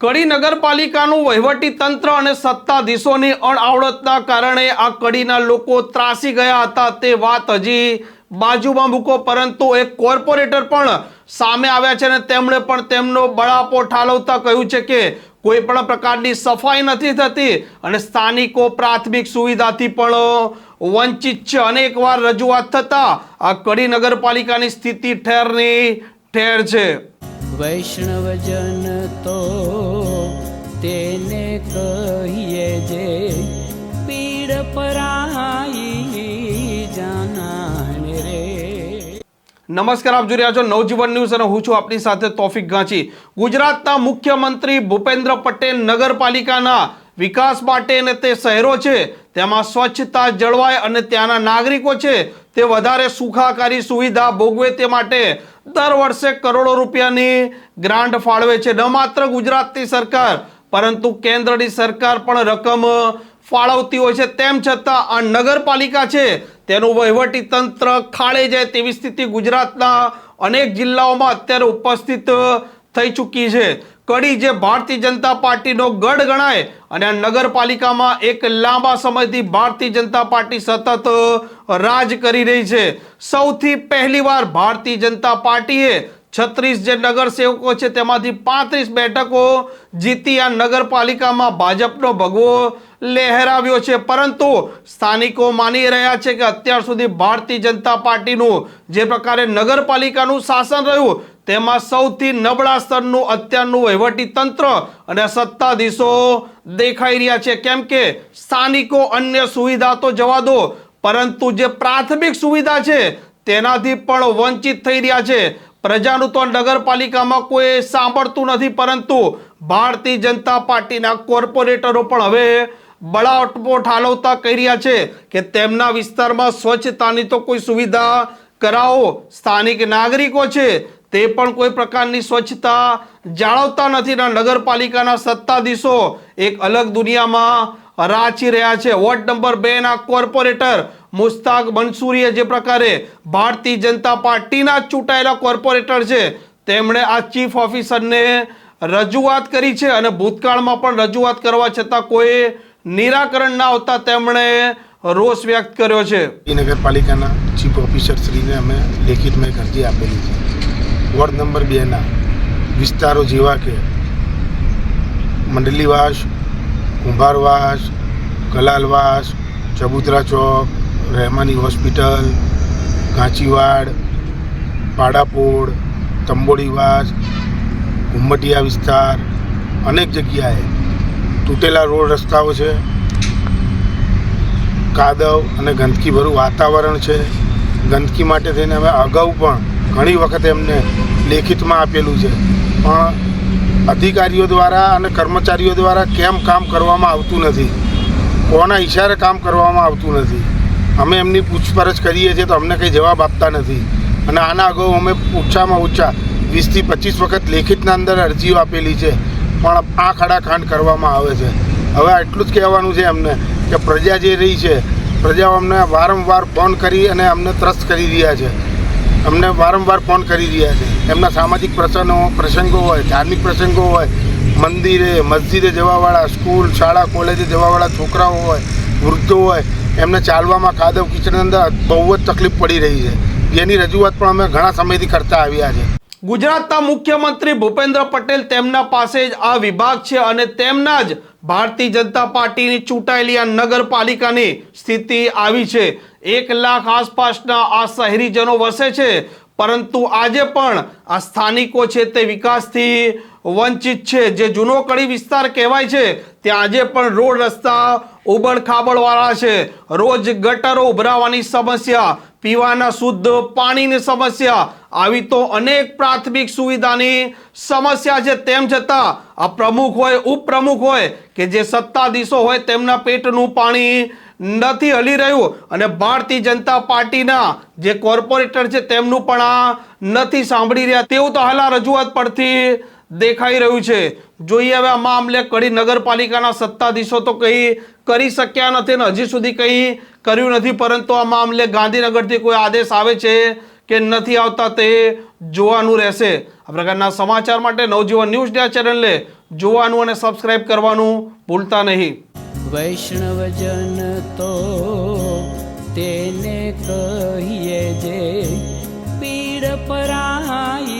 કડી નગરપાલિકાનું વહીવટી તંત્ર અને સત્તાધીશોની અણઆવડતના કારણે આ કડીના લોકો ત્રાસી ગયા હતા. તે વાત હજી બાજુમાં મૂકો, પરંતુ એક કોર્પોરેટર પણ સામે આવ્યા છે અને તેમણે પણ તેમનો બળાપો ઠાલવતા કહ્યું છે કે કોઈ પણ પ્રકારની સફાઈ નથી થતી અને સ્થાનિકો પ્રાથમિક સુવિધાથી પણ વંચિત છે. અનેકવાર રજૂઆત થતા આ કડી નગરપાલિકાની સ્થિતિ ઠેરની ઠેર છે. વૈષ્ણવજન તો તેને કહીએ જે પીડ પરાઈ જાનાને રે. નમસ્કાર, આપ જોઈ રહ્યા છો નવજીવન ન્યૂઝ અને હું છું આપની સાથે તોફિક ગાંચી. ગુજરાતના મુખ્યમંત્રી ભૂપેન્દ્ર પટેલ નગરપાલિકાના વિકાસ માટે અને તે શહેરો છે, તેમાં સ્વચ્છતા જળવાય અને ત્યાંના નાગરિકો છે, તે વધારે સુખાકારી સુવિધા ભોગવે તે માટે દર વર્ષે કરોડો રૂપિયાની ગ્રાન્ટ ફાળવે છે. ન માત્ર ગુજરાતની સરકાર પરંતુ કેન્દ્રની સરકાર પણ રકમ ફાળવતી હોય છે. તેમ છતાં આ નગરપાલિકા છે, તેનું વહીવટી તંત્ર ખાળે જાય તેવી સ્થિતિ ગુજરાતના અનેક જિલ્લાઓમાં અત્યારે ઉપસ્થિત થઈ ચૂકી છે. કડી જે ભારતીય જનતા પાર્ટીનો ગઢ ગણાય અને આ નગરપાલિકામાં એક લાંબા સમયથી ભારતીય જનતા પાર્ટી સતત રાજ કરી રહી છે. સૌથી પહેલીવાર ભારતીય જનતા પાર્ટીએ છત્રીસ જે નગરસેવકો છે તેમાંથી પાંત્રીસ બેઠકો જીતી આ નગરપાલિકામાં ભાજપનો ભગવો લહેરાવ્યો છે. પરંતુ સ્થાનિકો માની રહ્યા છે કે અત્યાર સુધી ભારતીય જનતા પાર્ટીનું જે પ્રકારે નગરપાલિકાનું શાસન રહ્યું, તેમાં સૌથી નબળા સ્તરનું અત્યારનું વહીવટી તંત્ર અને સત્તાધીશો દેખાઈ રહ્યા છે. કેમ કે સ્થાનિકો અન્ય સુવિધા તો જવા દો, પરંતુ જે પ્રાથમિક સુવિધા છે તેનાથી પણ વંચિત થઈ રહ્યા છે. પ્રજાનું તો નગરપાલિકામાં કોઈ સાંભળતું નથી, પરંતુ ભારતીય જનતા પાર્ટીના કોર્પોરેટરો પણ હવે બળાટપો ઠાલવતા કહી રહ્યા છે કે તેમના વિસ્તારમાં સ્વચ્છતાની તો કોઈ સુવિધા કરાવો. સ્થાનિક નાગરિકો છે તે પણ કોઈ પ્રકારની સ્વચ્છતા જાળવતા નથી નગરપાલિકાના સત્તાધીશો એક અલગ દુનિયામાં રાચી રહ્યા છે. વોર્ડ નંબર બેના કોર્પોરેટર મુસ્તાક મંસૂરીએ જે પ્રકારે ભારતીય જનતા પાર્ટીના ચૂંટાયેલા કોર્પોરેટર છે, તેમણે આ ચીફ ઓફિસરને રજૂઆત કરી છે અને ભૂતકાળમાં પણ રજૂઆત કરવા છતાં કોઈ નિરાકરણ ના આવતા તેમણે રોષ વ્યક્ત કર્યો છે. નગરપાલિકાના ચીફ ઓફિસર શ્રીને અમે લેખિતમાં એક અરજી આપેલી છે. વોર્ડ નંબર બેના વિસ્તારો જેવા કે મંડલીવાસ, કુંભારવાસ, કલાલવાસ, ચબુતરા ચોક રહેમાની હોસ્પિટલ, ઘાંચીવાડ, પાડાપોળ, તંબોડીવાસ, ઘુમ્મટિયા વિસ્તાર, અનેક જગ્યાએ તૂટેલા રોડ રસ્તાઓ છે. કાદવ અને ગંદકીભર્યું વાતાવરણ છે. ગંદકી માટે થઈને અમે અગાઉ પણ ઘણી વખત એમને લેખિતમાં આપેલું છે. પણ અધિકારીઓ દ્વારા અને કર્મચારીઓ દ્વારા કેમ કામ કરવામાં આવતું નથી? કોના ઈશારે કામ કરવામાં આવતું નથી? અમે એમની પૂછપરછ કરીએ છીએ તો અમને કંઈ જવાબ આપતા નથી. અને આના અગાઉ અમે ઓછામાં ઓછા વીસથી પચીસ વખત લેખિતના અંદર અરજીઓ આપેલી છે. પણ આ ખડાખાંડ કરવામાં આવે છે. હવે એટલું જ કહેવાનું છે અમને કે પ્રજા જે રહી છે, પ્રજાઓ અમને વારંવાર ફોન કરી અને અમને ત્રસ્ત કરી રહ્યા છે. અમને વારંવાર ફોન કરી રહ્યા છે. એમના સામાજિક પ્રસંગો પ્રસંગો હોય, ધાર્મિક પ્રસંગો હોય, મંદિરે, મસ્જિદે જવાવાળા, સ્કૂલ, શાળા, કોલેજે જવાવાળા છોકરાઓ હોય, વૃદ્ધો હોય એમને ચાલવામાં કાદવ કિચડની અંદર બહુ જ તકલીફ પડી રહી છે. જેની રજૂઆત પણ અમે ઘણા સમયથી કરતા આવ્યા છે. ગુજરાતના મુખ્યમંત્રી ભૂપેન્દ્ર પટેલ તેમના પાસે જ આ વિભાગ છે અને તેમના જ ભારતીય જનતા પાર્ટીની ચૂંટાયેલી આ નગરપાલિકાની સ્થિતિ આવી છે. એક લાખ આસપાસના આ શહેરીજનો વસે છે, પરંતુ આજે પણ આ સ્થાનિકો છે તે વિકાસથી વંચિત છે. જે જૂનો કડી વિસ્તાર કહેવાય છે, ત્યાં આજે પણ રોડ રસ્તા ઉબડ ખાબડવાળા છે. રોજ ગટરો ઉભરાવાની સમસ્યા, પીવાના શુદ્ધ પાણીની સમસ્યા. આવી તો અનેક પ્રાથમિક સુવિધાની સમસ્યા છે. તેમ છતાં આ પ્રમુખ હોય, ઉપપ્રમુખ હોય કે જે સત્તાધીશો હોય તેમના પેટનું પાણી નથી હલી રહ્યું અને ભારતીય જનતા પાર્ટીના જે કોર્પોરેટર છે તેમનું પણ આ નથી સાંભળી રહ્યા. તેવું તો હાલ રજૂઆત પરથી દેખાઈ રહ્યું છે. જોઈએ હવે આ મામલે કડી નગરપાલિકાના સત્તાધીશો તો કંઈ કરી શક્યા નથી અને હજી સુધી કંઈ કર્યું નથી, પરંતુ આ મામલે ગાંધીનગરથી કોઈ આદેશ આવે છે કે નથી આવતા તે જોવાનું રહેશે. આ પ્રકારના સમાચાર માટે નવજીવન ન્યૂઝ આ ચેનલને જોવાનું અને સબસ્ક્રાઇબ કરવાનું ભૂલતા નહીં. વૈષ્ણવજન તો તેને કહીએ જે પીડ પરાઈ